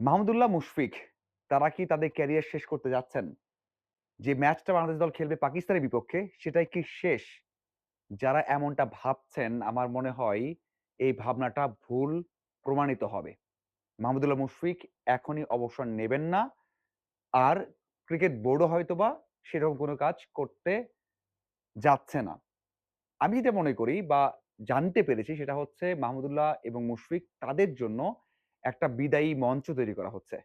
মাহমুদুল্লাহ মুশফিক, তারা কি তাদের ক্যারিয়ার শেষ করতে যাচ্ছেন? যে ম্যাচটা বাংলাদেশ দল খেলবে পাকিস্তানের বিপক্ষে, সেটাই কি শেষ? যারা এমনটা ভাবছেন, আমার মনে হয় এই ভাবনাটা ভুল প্রমাণিত হবে। মাহমুদুল্লাহ মুশফিক এখনই অবসর নেবেন না। আর ক্রিকেট বোর্ডও হয়তোবা সেরকম কোনো কাজ করতে যাচ্ছে না। আমি যেটা মনে করি বা জানতে পেরেছি সেটা হচ্ছে মাহমুদুল্লাহ এবং মুশফিক তাদের জন্য একটা বিদায়ী মঞ্চ তৈরি করা হচ্ছে।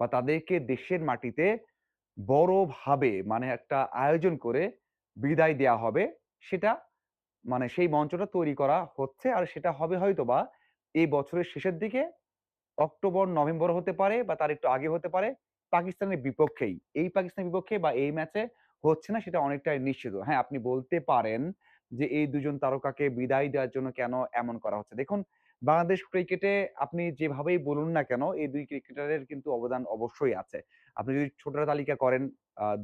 বা তাদেরকে দেশের মাটিতে বড়ভাবে মানে একটা আয়োজন করে বিদায় দেয়া হবে। সেটা মানে সেই মঞ্চটা তৈরি করা হচ্ছে। আর সেটা হবে হয়তোবা এই বছরের শেষের দিকে অক্টোবর, নভেম্বর হতে পারে বা তার একটু আগে হতে পারে পাকিস্তানের বিপক্ষেই। এই পাকিস্তানের বিপক্ষে বা এই ম্যাচে হচ্ছে না সেটা অনেকটাই নিশ্চিত। হ্যাঁ, আপনি বলতে পারেন যে এই দুজন তারকাকে বিদায় দেওয়ার জন্য কেন এমন করা হচ্ছে? দেখুন বাংলাদেশ ক্রিকেটে আপনি যেভাবেই বলুন না কেন এই দুই ক্রিকেটারের কিন্তু অবদান অবশ্যই আছে। আপনি যদি ছোটরা তালিকা করেন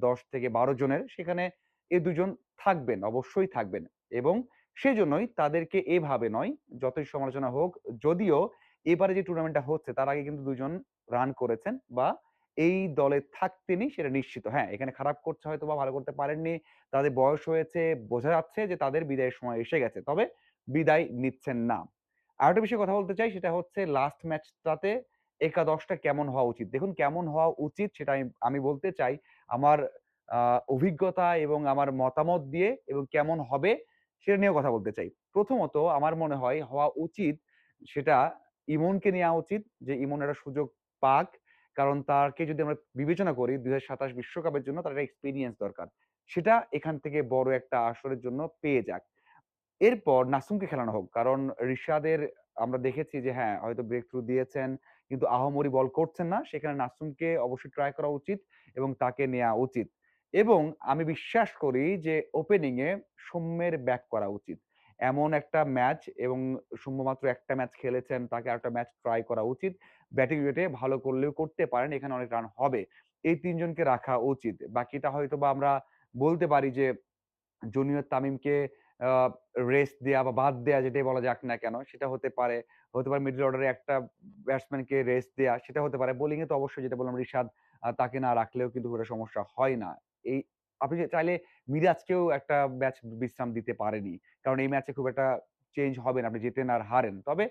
দশ থেকে ১২ জনের সেখানে এ দুজন থাকবেন, অবশ্যই থাকবেন। এবং সেজন্যই তাদেরকে এভাবে নয়, যতই সমালোচনা হোক যদিও এবারে যে টুর্নামেন্টটা হচ্ছে তার আগে কিন্তু দুজন রান করেছেন বা এই দলে থাকতেনই সেটা নিশ্চিত। হ্যাঁ, এখানে খারাপ করছে হয়তো বা ভালো করতে পারেননি। তাদের বয়স হয়েছে, বোঝা যাচ্ছে যে তাদের বিদায়ের সময় এসে গেছে। তবে বিদায় নিচ্ছেন না। আরেকটা বিষয়ে কথা বলতে চাই, সেটা হচ্ছে লাস্ট ম্যাচটাতে একাদশটা কেমন হওয়া উচিত? দেখুন, কেমন হওয়া উচিত সেটা আমি আমি বলতে চাই, আমার অভিজ্ঞতা এবং আমার মতামত দিয়ে এবং কেমন হবে সেটা নিয়েও কথা বলতে চাই। প্রথমত আমার মনে হয় হওয়া উচিত সেটা ইমনকে নেওয়া উচিত যে ইমন একটা সুযোগ পাক। কারণ তাকে যদি আমরা বিবেচনা করি ২০২৭ বিশ্বকাপের জন্য তার একটা এক্সপিরিয়েন্স দরকার। সেটা এখান থেকে বড় একটা আসরের জন্য পেয়ে যাক। এরপর নাসুমকে খেলানো হোক। কারণ রিশাদের আমরা দেখেছি যে হ্যাঁ, হয়তো ব্রেক থ্রু দিয়েছেন কিন্তু আহামরি বল করছেন না। সেখানে নাসুমকে অবশ্যই ট্রাই করা উচিত এবং তাকে নেওয়া উচিত। এবং আমি বিশ্বাস করি যে ওপেনিং এ সৌম্যের ব্যাক করা উচিত। এমন একটা ম্যাচ এবং সৌম্য মাত্র একটা ম্যাচ খেলেছেন, তাকে আরেকটা ম্যাচ ট্রাই করা উচিত। ব্যাটিং ইউনিটে ভালো করলেও করতে পারেন, এখানে অনেক রান হবে। এই তিনজনকে রাখা উচিত। বাকিটা হয়তো বা আমরা বলতে পারি যে জুনিয়র তামিমকে রেস্ট দেয়া বা বাদ দেয়া যেটাই বলা যাক না কেন, সেটা হতে পারে। হতে পারে মিডল অর্ডারে একটা ব্যাটসম্যানকে রেস্ট দেয়া, সেটা হতে পারে। বোলিং এ তো অবশ্যই যেটা বললাম আ তাকে না রাখলেও কিন্তু কোনো সমস্যা হয় না। এই, আপনি চাইলে মিরাজকেও একটা ম্যাচ বিশ্রাম দিতে পারেনই। কারণ এই ম্যাচে খুব একটা চেঞ্জ হবে না। আপনি জেতেন আর হারেন। তবে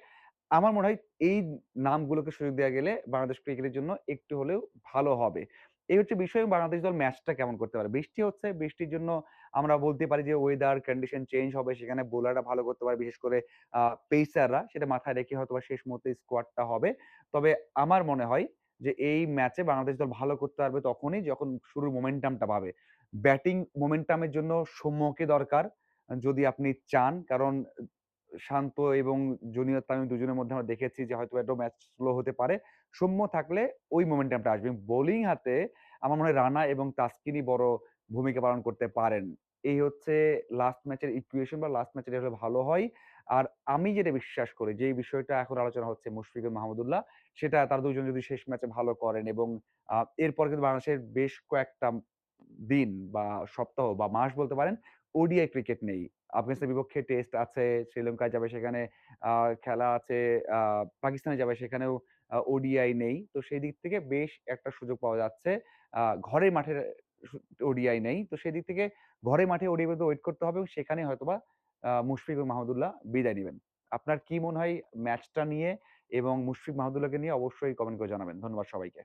আমার মনে হয় এই নামগুলোকে সুযোগ দেওয়া গেলে বাংলাদেশ ক্রিকেটের জন্য একটু হলেও ভালো হবে। এই হচ্ছে বিষয় বাংলাদেশ দল ম্যাচটা কেমন করতে পারে। বৃষ্টি হচ্ছে, বৃষ্টির জন্য আমরা বলতে পারি যে ওয়েদার কন্ডিশন চেঞ্জ হবে। সেখানে বোলাররা ভালো করতে পারে। বিশেষ করে পেসাররা সেটা মাথায় রেখে হয়তোবা শেষ মুহূর্তে স্কোয়াডটা হবে। তবে আমার মনে হয় যে এই ম্যাচে বাংলাদেশ দল ভালো করতে পারবে তখনই যখন শুরুর মোমেন্টামটা পাবে। ব্যাটিং মোমেন্টামের জন্য সৌম্যকে দরকার যদি আপনি চান। কারণ শান্ত এবং জুনিয়র তামিম দুজনের মধ্যে আমরা দেখেছি যে হয়তো একটু ম্যাচ স্লো হতে পারে। সৌম্য থাকলে ওই মোমেন্টামটা আসবে। বোলিং হাতে আমার মনে হয় রানা এবং তাসকিনই বড় ভূমিকা পালন করতে পারেন। এই হচ্ছে লাস্ট ম্যাচের ইকুয়েশন বা লাস্ট ম্যাচে এটা হলে ভালো হয়। আর আমি যেটা বিশ্বাস করি যে বিষয়টা এখন আলোচনা হচ্ছে মুশফিক এবং মাহমুদুল্লাহ সেটা তারা ২ জন যদি শেষ ম্যাচে ভালো করেন এবং এরপর কিন্তু বাংলাদেশের বেশ কয়েকটা দিন বা সপ্তাহ বা মাস বলতে পারেন ওডিআই ক্রিকেট নেই। আফগানিস্তানের বিপক্ষে টেস্ট আছে, শ্রীলঙ্কায় যাবে সেখানে খেলা আছে, পাকিস্তানে যাবে সেখানেও ওডিআই নেই। তো সেই দিক থেকে বেশ একটা সুযোগ পাওয়া যাচ্ছে। আ ঘরের মাঠের ওডিআই নেই। তো সেদিক থেকে ঘরে মাঠে ওডিআই পর্যন্ত ওয়েট করতে হবে সেখানে হয়তোবা মুশফিক মাহমুদুল্লাহ বিদায় নিবেন। আপনার কি মনে হয় ম্যাচটা নিয়ে এবং মুশফিক মাহমুদুল্লাহকে নিয়ে অবশ্যই কমেন্ট করে জানাবেন। ধন্যবাদ সবাইকে।